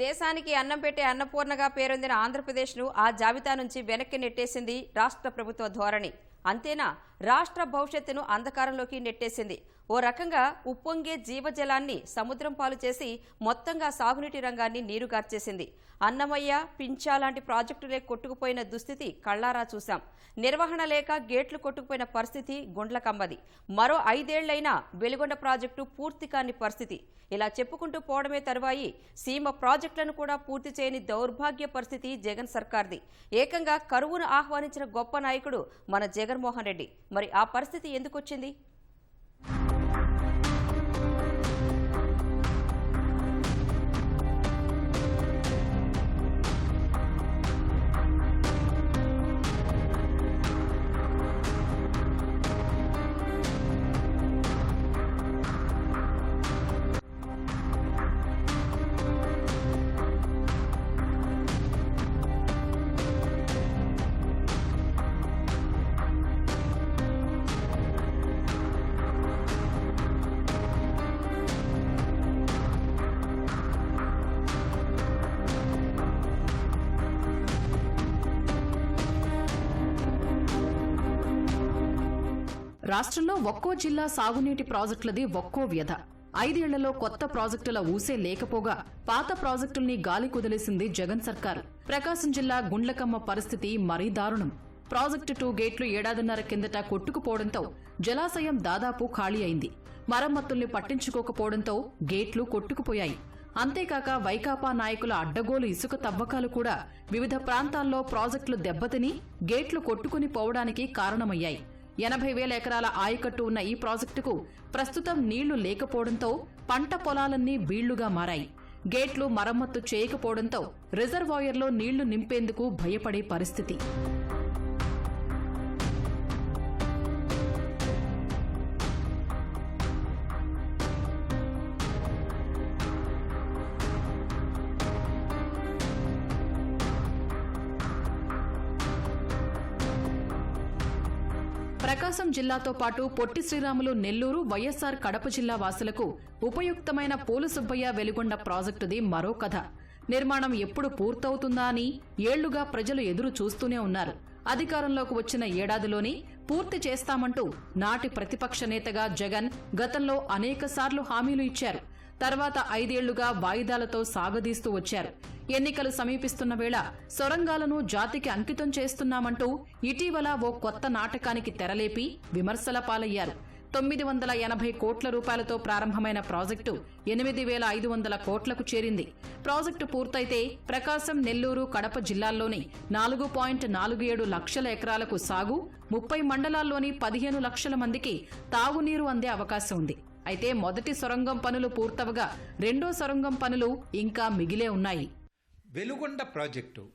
దేశానికి అన్నం పెట్టే అన్నపూర్ణగా పేరొందిన ఆంధ్రప్రదేశ్ను ఆ జాబితా నుంచి వెనక్కి నెట్టేసింది రాష్ట్ర ప్రభుత్వ ధోరణి. అంతేనా? రాష్ట్ర భవిష్యత్తును అంధకారంలోకి నెట్టేసింది. ఓ రకంగా ఉప్పొంగే జీవజలాన్ని సముద్రం పాలు చేసి మొత్తంగా సాగునీటి రంగాన్ని నీరుగార్చేసింది. అన్నమయ్య పించా లాంటి ప్రాజెక్టులే కొట్టుకుపోయిన దుస్థితి కళ్ళారా చూశాం. నిర్వహణ లేక గేట్లు కొట్టుకుపోయిన పరిస్థితి గుండ్లకమ్మది మరో ఐదేళ్ళైనా వెలుగొండ ప్రాజెక్టు పూర్తి కాని పరిస్థితి. ఇలా చెప్పుకుంటూ పోవడమే తరువాయి సీమ ప్రాజెక్టులను కూడా పూర్తి చేయని దౌర్భాగ్య పరిస్థితి జగన్ సర్కార్ది. ఏకంగా కరువును ఆహ్వానించిన గొప్ప నాయకుడు మన జగన్మోహన్ రెడ్డి. మరి ఆ పరిస్థితి ఎందుకు వచ్చింది రాష్ట్రంలో ఒక్కో జిల్లా సాగునీటి ప్రాజెక్టులది ఒక్కో వ్యధ. ఐదేళ్ళలో కొత్త ప్రాజెక్టుల ఊసే లేకపోగా పాత ప్రాజెక్టుల్ని గాలి కుదిలేసింది జగన్ సర్కార్. ప్రకాశం జిల్లా గుండ్లకమ్మ పరిస్థితి మరీ దారుణం. ప్రాజెక్టు టూ గేట్లు ఏడాదిన్నర కిందట కొట్టుకుపోవడంతో జలాశయం దాదాపు ఖాళీ అయింది. మరమ్మతుల్ని పట్టించుకోకపోవడంతో గేట్లు కొట్టుకుపోయాయి. అంతేకాక వైకాపా నాయకుల అడ్డగోలు ఇసుక తవ్వకాలు కూడా వివిధ ప్రాంతాల్లో ప్రాజెక్టులు దెబ్బతిని గేట్లు కొట్టుకుని పోవడానికి కారణమయ్యాయి. ఎనభై వేల ఎకరాల ఆయకట్టు ఉన్న ఈ ప్రాజెక్టుకు ప్రస్తుతం నీళ్ళు లేకపోవడంతో పంట పొలాలన్నీ బీళ్ళుగా మారాయి. గేట్లు మరమ్మత్తు చేయకపోవడంతో రిజర్వాయర్లో నీళ్ళు నింపేందుకు భయపడే పరిస్థితి. ప్రకాశం జిల్లాతో పాటు పొట్టి శ్రీరాములు నెల్లూరు వైఎస్సార్ కడప జిల్లా వాసులకు ఉపయుక్తమైన పోలు సుబ్బయ్య వెలుగొండ ప్రాజెక్టుది మరో కథ. నిర్మాణం ఎప్పుడు పూర్తవుతుందా అని ఏళ్ళుగా ప్రజలు ఎదురు చూస్తూనే ఉన్నారు. అధికారంలోకి వచ్చిన ఏడాదిలోనే పూర్తి చేస్తామంటూ నాటి ప్రతిపక్ష నేతగా జగన్ గతంలో అనేకసార్లు హామీలు ఇచ్చారు. తర్వాత ఐదేళ్ళుగా వాయిదాలతో సాగదీస్తూ వచ్చారు. ఎన్నికలు సమీపిస్తున్న వేళ సొరంగాలను జాతికి అంకితం చేస్తున్నామంటూ ఇటీవల ఓ కొత్త నాటకానికి తెరలేపి విమర్శల పాలయ్యారు. తొమ్మిది వందల ఎనభై కోట్ల రూపాయలతో ప్రారంభమైన ప్రాజెక్టు ఎనిమిది వేల ఐదు వందల కోట్లకు చేరింది. ప్రాజెక్టు పూర్తయితే ప్రకాశం నెల్లూరు కడప జిల్లాల్లోని నాలుగు పాయింట్ నాలుగు ఏడు లక్షల ఎకరాలకు సాగు ముప్పై మండలాల్లోని పదిహేను లక్షల మందికి తాగునీరు అందే అవకాశం ఉంది. అయితే మొదటి సొరంగం పనులు పూర్తవగా రెండో సొరంగం పనులు ఇంకా మిగిలే ఉన్నాయి. వెలుగొండ ప్రాజెక్టు.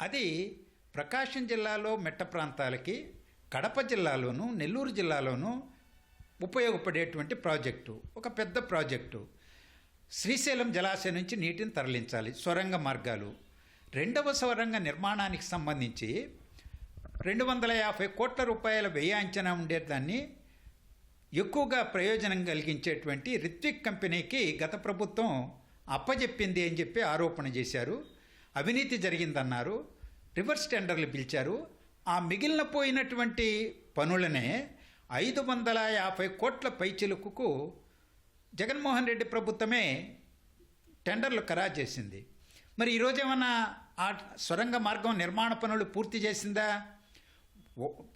అది ప్రకాశం జిల్లాలో మెట్ట ప్రాంతాలకి కడప జిల్లాలోను నెల్లూరు జిల్లాలోను ఉపయోగపడేటువంటి ప్రాజెక్టు. ఒక పెద్ద ప్రాజెక్టు. శ్రీశైలం జలాశయం నుంచి నీటిని తరలించాలి సొరంగ మార్గాలు. రెండవ సొరంగ నిర్మాణానికి సంబంధించి రెండు వందల యాభై కోట్ల రూపాయల వ్యయ అంచనా ఉండేదాన్ని ఎక్కువగా ప్రయోజనం కలిగించేటువంటి రిత్విక్ కంపెనీకి గత ప్రభుత్వం అప్పజెప్పింది అని చెప్పి ఆరోపణ చేశారు. అవినీతి జరిగిందన్నారు. రివర్స్ టెండర్లు పిలిచారు. ఆ మిగిలిన పోయినటువంటి పనులనే ఐదు వందల యాభై కోట్ల పైచిలుకు జగన్మోహన్ రెడ్డి ప్రభుత్వమే టెండర్లు ఖరారు చేసింది. మరి ఈరోజు ఏమన్నా ఆ సొరంగ మార్గం నిర్మాణ పనులు పూర్తి చేసిందా?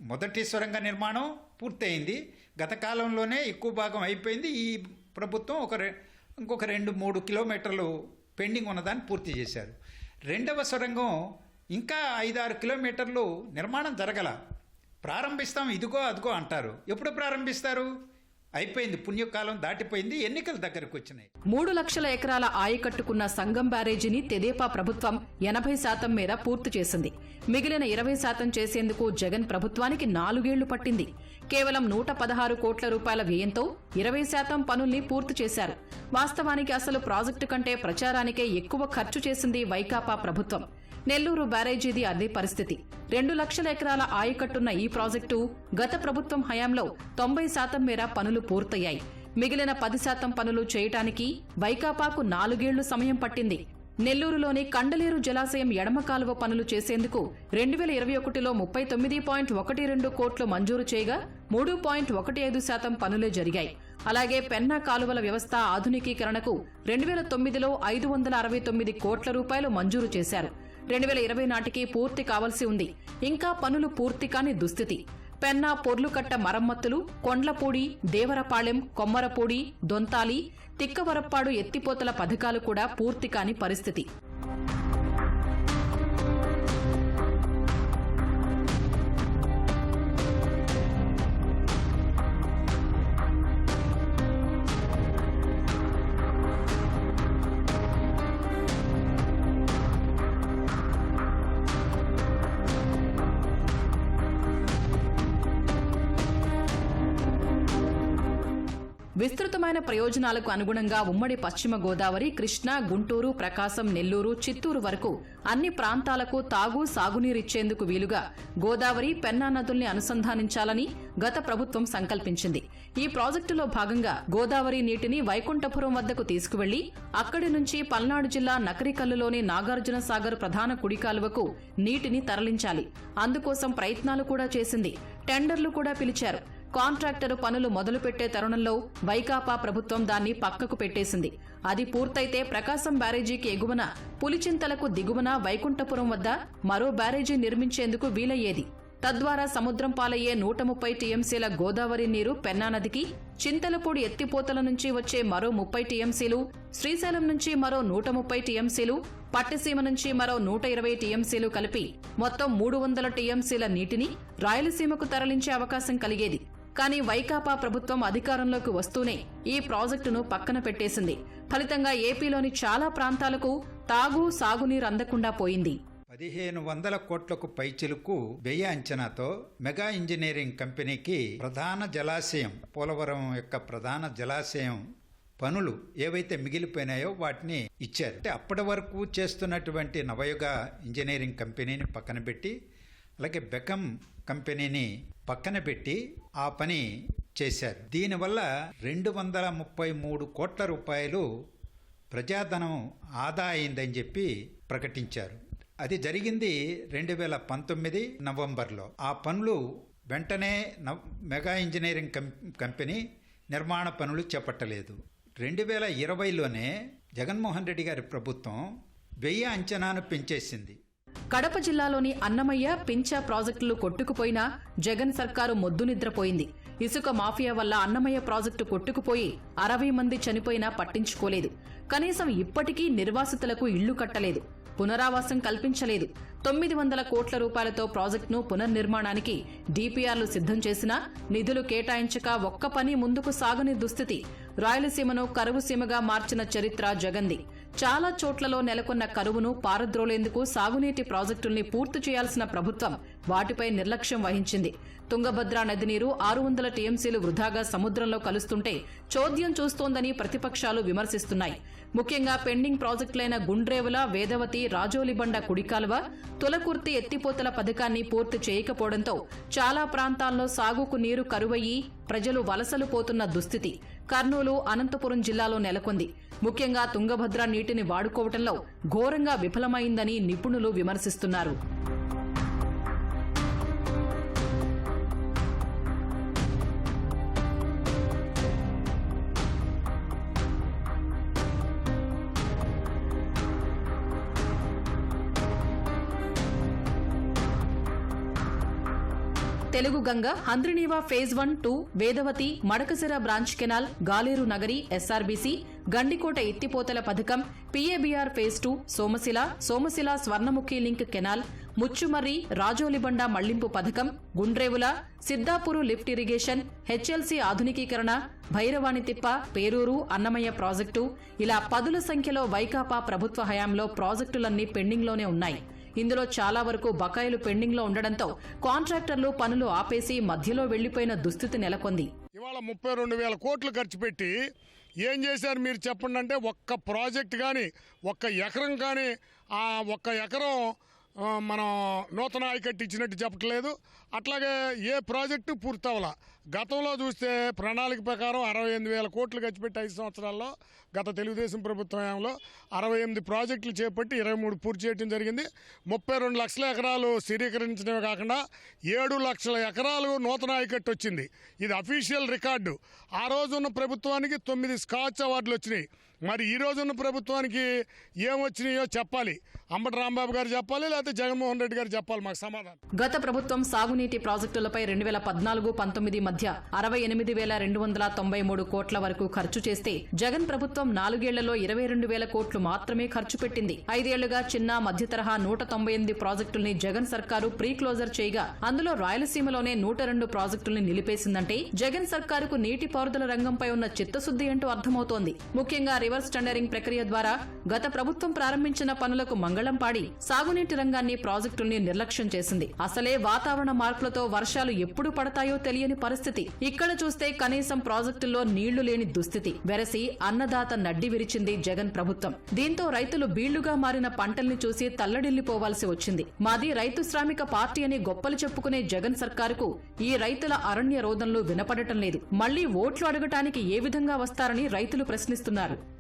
మొదటి సొరంగ నిర్మాణం పూర్తయింది. గత కాలంలోనే ఎక్కువ భాగం అయిపోయింది. ఈ ప్రభుత్వం ఒక రె- ఇంకొక రెండు మూడు కిలోమీటర్లు పెండింగ్ ఉన్నదాన్ని పూర్తి చేశారు. రెండవ సొరంగం ఇంకా ఐదారు కిలోమీటర్లు నిర్మాణం జరగల. ప్రారంభిస్తాం ఇదిగో అదిగో అంటారు. ఎప్పుడు ప్రారంభిస్తారు? అయిపోయింది పుణ్యకాలం దాటిపోయింది ఎన్నికల దగ్గరకు వచ్చినాయి మూడు లక్షల ఎకరాల ఆయకట్టుకున్న సంగం బ్యారేజీని తెదేపా ప్రభుత్వం ఎనభై శాతం మేర పూర్తి చేసింది. మిగిలిన ఇరవై శాతం చేసేందుకు జగన్ ప్రభుత్వానికి నాలుగేళ్ళు పట్టింది. కేవలం నూట పదహారు కోట్ల రూపాయల వ్యయంతో ఇరవై శాతం పనుల్ని పూర్తి చేశారు. వాస్తవానికి అసలు ప్రాజెక్టు కంటే ప్రచారానికే ఎక్కువ ఖర్చు చేసింది వైకాపా ప్రభుత్వం. నెల్లూరు బ్యారేజీది అదే పరిస్థితి. రెండు లక్షల ఎకరాల ఆయకట్టున్న ఈ ప్రాజెక్టు గత ప్రభుత్వం హయాంలో తొంభై శాతం మేర పనులు పూర్తయ్యాయి. మిగిలిన పది శాతం పనులు చేయటానికి వైకాపాకు నాలుగేళ్ళు సమయం పట్టింది. నెల్లూరులోని కండలేరు జలాశయం ఎడమ కాలువ పనులు చేసేందుకు రెండు వేల ఇరవై ఒకటిలో ముప్పై తొమ్మిది పాయింట్ ఒకటి రెండు కోట్లు మంజూరు చేయగా మూడు పాయింట్ ఒకటి ఐదు శాతం పనులే జరిగాయి. అలాగే పెన్నా కాలువల వ్యవస్థ ఆధునికీకరణకు రెండు వేల తొమ్మిదిలో ఐదు వందల అరవై తొమ్మిది కోట్ల రూపాయలు మంజూరు చేశారు. రెండు వేల ఇరవై నాటికి పూర్తి కావాల్సి ఉంది. ఇంకా పనులు పూర్తి కాని దుస్థితి. పెన్నా పొర్లుకట్ట మరమ్మతులు కొండ్లపూడి దేవరపాళెం కొమ్మరపూడి దొంతాలి తిక్కవరప్పాడు ఎత్తిపోతల పథకాలు కూడా పూర్తి కాని పరిస్థితి. విస్తృతమైన ప్రయోజనాలకు అనుగుణంగా ఉమ్మడి పశ్చిమ గోదావరి కృష్ణా గుంటూరు ప్రకాశం నెల్లూరు చిత్తూరు వరకు అన్ని ప్రాంతాలకు తాగు సాగునీరిచ్చేందుకు వీలుగా గోదావరి పెన్నా నదుల్ని అనుసంధానించాలని గత ప్రభుత్వం సంకల్పించింది. ఈ ప్రాజెక్టులో భాగంగా గోదావరి నీటిని వైకుంఠపురం వద్దకు తీసుకువెళ్ళి అక్కడి నుంచి పల్నాడు జిల్లా నకరికల్లులోని నాగార్జున సాగర్ ప్రధాన కుడి కాలువకు నీటిని తరలించాలి. అందుకోసం ప్రయత్నాలు కూడా చేసింది. టెండర్లు కూడా పిలిచారు. కాంట్రాక్టరు పనులు మొదలుపెట్టే తరుణంలో వైకాపా ప్రభుత్వం దాన్ని పక్కకు పెట్టేసింది. అది పూర్తయితే ప్రకాశం బ్యారేజీకి ఎగువన పులిచింతలకు దిగువన వైకుంఠపురం వద్ద మరో బ్యారేజీ నిర్మించేందుకు వీలయ్యేది. తద్వారా సముద్రం పాలయ్యే నూట ముప్పై టీఎంసీల గోదావరి నీరు పెన్నానదికి చింతలపూడి ఎత్తిపోతల నుంచి వచ్చే మరో ముప్పై టీఎంసీలు శ్రీశైలం నుంచి మరో నూట ముప్పై టీఎంసీలు పట్టిసీమ నుంచి మరో నూట ఇరవై టీఎంసీలు కలిపి మొత్తం మూడు వందల టీఎంసీల నీటిని రాయలసీమకు తరలించే అవకాశం కలిగేది. కానీ వైకాపా ప్రభుత్వం అధికారంలోకి వస్తూనే ఈ ప్రాజెక్టును పక్కన పెట్టేసింది. ఫలితంగా ఏపీలోని చాలా ప్రాంతాలకు తాగు సాగునీరు అందకుండా పోయింది. పదిహేను వందల కోట్లకు పైచిలుకు వ్యయ అంచనాతో మెగా ఇంజనీరింగ్ కంపెనీకి ప్రధాన జలాశయం పోలవరం యొక్క ప్రధాన జలాశయం పనులు ఏవైతే మిగిలిపోయినాయో వాటిని ఇచ్చారు. అంటే అప్పటి వరకు చేస్తున్నటువంటి నవయుగ ఇంజనీరింగ్ కంపెనీని పక్కన పెట్టి అలాగే బెకం కంపెనీని పక్కన పెట్టి ఆ పని చేశారు. దీనివల్ల రెండు వందల ముప్పై మూడు కోట్ల రూపాయలు ప్రజాధనం ఆదా అయిందని చెప్పి ప్రకటించారు. అది జరిగింది రెండు వేల పంతొమ్మిది నవంబర్లో. ఆ పనులు వెంటనే మెగా ఇంజనీరింగ్ కం కంపెనీ నిర్మాణ పనులు చేపట్టలేదు. రెండు వేల ఇరవైలోనే జగన్మోహన్ రెడ్డి గారి ప్రభుత్వం వెయ్యి అంచనాను పెంచేసింది. కడప జిల్లాలోని అన్నమయ్య పించా ప్రాజెక్టులు కొట్టుకుపోయినా జగన్ సర్కారు మొద్దు నిద్రపోయింది. ఇసుక మాఫియా వల్ల అన్నమయ్య ప్రాజెక్టు కొట్టుకుపోయి అరవై మంది చనిపోయినా పట్టించుకోలేదు. కనీసం ఇప్పటికీ నిర్వాసితులకు ఇళ్ళు కట్టలేదు. పునరావాసం కల్పించలేదు. తొమ్మిది వందల కోట్ల రూపాయలతో ప్రాజెక్టును పునర్నిర్మాణానికి డీపీఆర్లు సిద్ధం చేసినా నిధులు కేటాయించక ఒక్క పని ముందుకు సాగని దుస్థితి. రాయలసీమను కరువు సీమగా మార్చిన చరిత్ర జగంది. చాలా చోట్లలో నెలకొన్న కరువును పారద్రోలేందుకు సాగునీటి ప్రాజెక్టుల్ని పూర్తి చేయాల్సిన ప్రభుత్వం వాటిపై నిర్లక్ష్యం వహించింది. తుంగభద్ర నది నీరు ఆరు వందల టీఎంసీలు వృధాగా సముద్రంలో కలుస్తుంటే చోద్యం చూస్తోందని ప్రతిపక్షాలు విమర్శిస్తున్నాయి. ముఖ్యంగా పెండింగ్ ప్రాజెక్టులైన గుండ్రేవుల వేదవతి రాజోలిబండ కుడికాలువ తులకుర్తి ఎత్తిపోతల పథకాన్ని పూర్తి చేయకపోవడంతో చాలా ప్రాంతాల్లో సాగుకు నీరు కరువయ్యి ప్రజలు వలసలు పోతున్న దుస్థితి. కర్నూలు అనంతపురం జిల్లాలో నెలకొంది. ముఖ్యంగా తుంగభద్ర నీటిని వాడుకోవటంలో ఘోరంగా విఫలమైందని నిపుణులు విమర్శిస్తున్నారు. Telugu Ganga Handrineeva phase one two Vedavathi Madakasira branch canal Galeru Nagari SRBC Gandikota ఎత్తిపోతల పథకం PABR phase two Somasila Somasila Swarnamukhi link canal Muchumarri Rajolibanda మళ్ళింపు పథకం Gundrevula Siddapuram lift irrigation HLC ఆధునికీకరణ Bhairavanitippa Peruru Annamayya project ఇలా పదుల సంఖ్యలో వైకాపా ప్రభుత్వ హయాంలో ప్రాజెక్టులన్నీ పెండింగ్లోనే ఉన్నాయి. ఇందులో చాలా వరకు బకాయిలు పెండింగ్లో ఉండడంతో కాంట్రాక్టర్లు పనులు ఆపేసి మధ్యలో వెళ్ళిపోయిన దుస్థితి నెలకొంది. ఇవాళ ముప్పై రెండు వేల కోట్లు ఖర్చు పెట్టి ఏం చేశారు మీరు చెప్పండి అంటే ఒక్క ప్రాజెక్ట్ కానీ ఒక్క ఎకరం కానీ ఆ ఒక్క ఎకరం మనం నూతన ఆయకట్టు ఇచ్చినట్టు చెప్పట్లేదు. అట్లాగే ఏ ప్రాజెక్టు పూర్తవలా. గతంలో చూస్తే ప్రణాళిక ప్రకారం అరవై ఎనిమిది వేల కోట్లు ఖర్చు పెట్టి ఐదు సంవత్సరాల్లో గత తెలుగుదేశం ప్రభుత్వం హయాంలో అరవై ఎనిమిది ప్రాజెక్టులు చేపట్టి ఇరవై మూడు పూర్తి చేయడం జరిగింది. ముప్పై రెండు లక్షల ఎకరాలు స్థిరీకరించడమే కాకుండా ఏడు లక్షల ఎకరాలు నూతన ఆయకట్టు వచ్చింది. ఇది అఫీషియల్ రికార్డు. ఆ రోజున్న ప్రభుత్వానికి తొమ్మిది స్కాచ్ అవార్డులు వచ్చినాయి. మరి ఈ రోజున్న ప్రభుత్వానికి ఏం వచ్చినాయో చెప్పాలి. అంబటి రాంబాబు గారు చెప్పాలి లేకపోతే జగన్మోహన్ రెడ్డి గారు చెప్పాలి మాకు సమాధానం. గత ప్రభుత్వం సాగునీటి ప్రాజెక్టులపై రెండు వేల పద్నాలుగు పంతొమ్మిది మధ్య అరవై ఎనిమిది వేల రెండు వందల తొంభై మూడు కోట్ల వరకు ఖర్చు చేస్తే జగన్ ప్రభుత్వం నాలుగేళ్ళలో ఇరవై రెండు వేల కోట్లు మాత్రమే ఖర్చు పెట్టింది. ఐదేళ్ళుగా చిన్న మధ్య తరహా నూట తొంభై ఎనిమిది ప్రాజెక్టుల్ని జగన్ సర్కారు ప్రీ క్లోజర్ చేయగా అందులో రాయలసీమలోనే నూట రెండు ప్రాజెక్టుల్ని నిలిపేసిందంటే జగన్ సర్కారుకు నీటిపారుదల రంగంపై ఉన్న చిత్తశుద్ధి అంటూ అర్థమవుతోంది. ముఖ్యంగా రివర్స్ టెండరింగ్ ప్రక్రియ ద్వారా గత ప్రభుత్వం ప్రారంభించిన పనులకు మంగళం పాడి సాగునీటి రంగాన్ని ప్రాజెక్టుల్ని నిర్లక్ష్యం చేసింది. అసలే వాతావరణ మార్పులతో వర్షాలు ఎప్పుడు పడతాయో తెలియని పరిస్థితి ఇక్కడ చూస్తే కనీసం ప్రాజెక్టుల్లో నీళ్ళు లేని దుస్థితి. వెరసి అన్నదాత నడ్డి విరిచింది జగన్ ప్రభుత్వం. దీంతో రైతులు బీళ్ళుగా మారిన పంటల్ని చూసి తల్లడిల్లిపోవాల్సి వచ్చింది. మాది రైతు శ్రామిక పార్టీ అని గొప్పలు చెప్పుకునే జగన్ సర్కారుకు ఈ రైతుల అరణ్య రోదంలో వినపడటం లేదు. మళ్ళీ ఓట్లు అడగటానికి ఏ విధంగా వస్తారని రైతులు ప్రశ్నిస్తున్నారు.